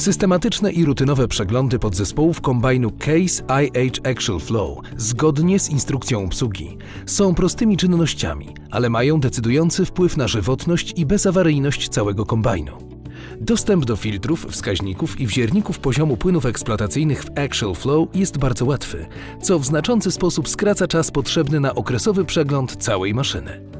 Systematyczne i rutynowe przeglądy podzespołów kombajnu Case IH Actual Flow zgodnie z instrukcją obsługi są prostymi czynnościami, ale mają decydujący wpływ na żywotność i bezawaryjność całego kombajnu. Dostęp do filtrów, wskaźników i wzierników poziomu płynów eksploatacyjnych w Actual Flow jest bardzo łatwy, co w znaczący sposób skraca czas potrzebny na okresowy przegląd całej maszyny.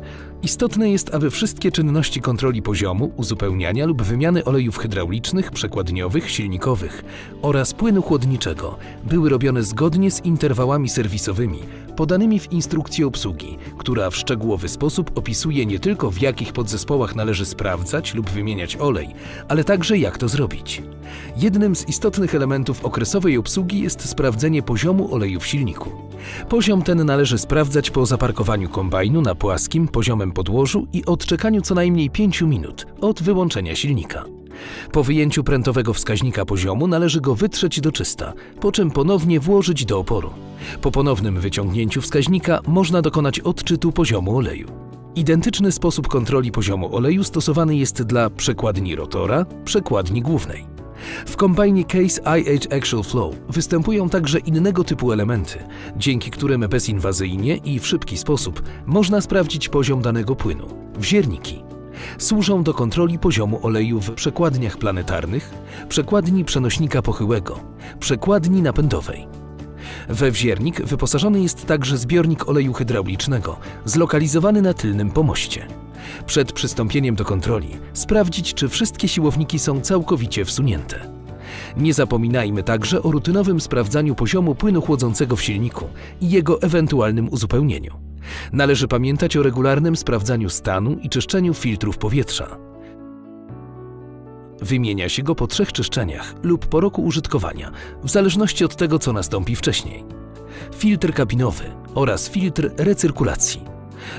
Istotne jest, aby wszystkie czynności kontroli poziomu, uzupełniania lub wymiany olejów hydraulicznych, przekładniowych, silnikowych oraz płynu chłodniczego były robione zgodnie z interwałami serwisowymi podanymi w instrukcji obsługi, która w szczegółowy sposób opisuje nie tylko w jakich podzespołach należy sprawdzać lub wymieniać olej, ale także jak to zrobić. Jednym z istotnych elementów okresowej obsługi jest sprawdzenie poziomu oleju w silniku. Poziom ten należy sprawdzać po zaparkowaniu kombajnu na płaskim, poziomem podłożu i odczekaniu co najmniej 5 minut od wyłączenia silnika. Po wyjęciu prętowego wskaźnika poziomu należy go wytrzeć do czysta, po czym ponownie włożyć do oporu. Po ponownym wyciągnięciu wskaźnika można dokonać odczytu poziomu oleju. Identyczny sposób kontroli poziomu oleju stosowany jest dla przekładni rotora, przekładni głównej. W kombajnie Case IH Actual Flow występują także innego typu elementy, dzięki którym bezinwazyjnie i w szybki sposób można sprawdzić poziom danego płynu. Wzierniki służą do kontroli poziomu oleju w przekładniach planetarnych, przekładni przenośnika pochyłego, przekładni napędowej. We wziernik wyposażony jest także zbiornik oleju hydraulicznego, zlokalizowany na tylnym pomoście. Przed przystąpieniem do kontroli sprawdzić, czy wszystkie siłowniki są całkowicie wsunięte. Nie zapominajmy także o rutynowym sprawdzaniu poziomu płynu chłodzącego w silniku i jego ewentualnym uzupełnieniu. Należy pamiętać o regularnym sprawdzaniu stanu i czyszczeniu filtrów powietrza. Wymienia się go po trzech czyszczeniach lub po roku użytkowania, w zależności od tego, co nastąpi wcześniej. Filtr kabinowy oraz filtr recyrkulacji.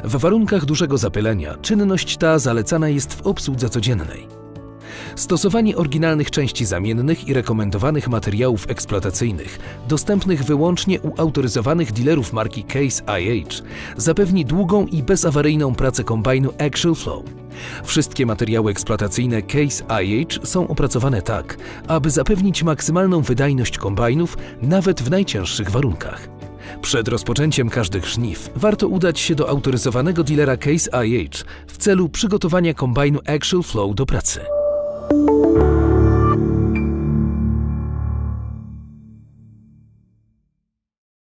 W warunkach dużego zapylenia czynność ta zalecana jest w obsłudze codziennej. Stosowanie oryginalnych części zamiennych i rekomendowanych materiałów eksploatacyjnych, dostępnych wyłącznie u autoryzowanych dealerów marki Case IH, zapewni długą i bezawaryjną pracę kombajnu Actual Flow. Wszystkie materiały eksploatacyjne Case IH są opracowane tak, aby zapewnić maksymalną wydajność kombajnów nawet w najcięższych warunkach. Przed rozpoczęciem każdych żniw warto udać się do autoryzowanego dealera Case IH w celu przygotowania kombajnu Actual Flow do pracy.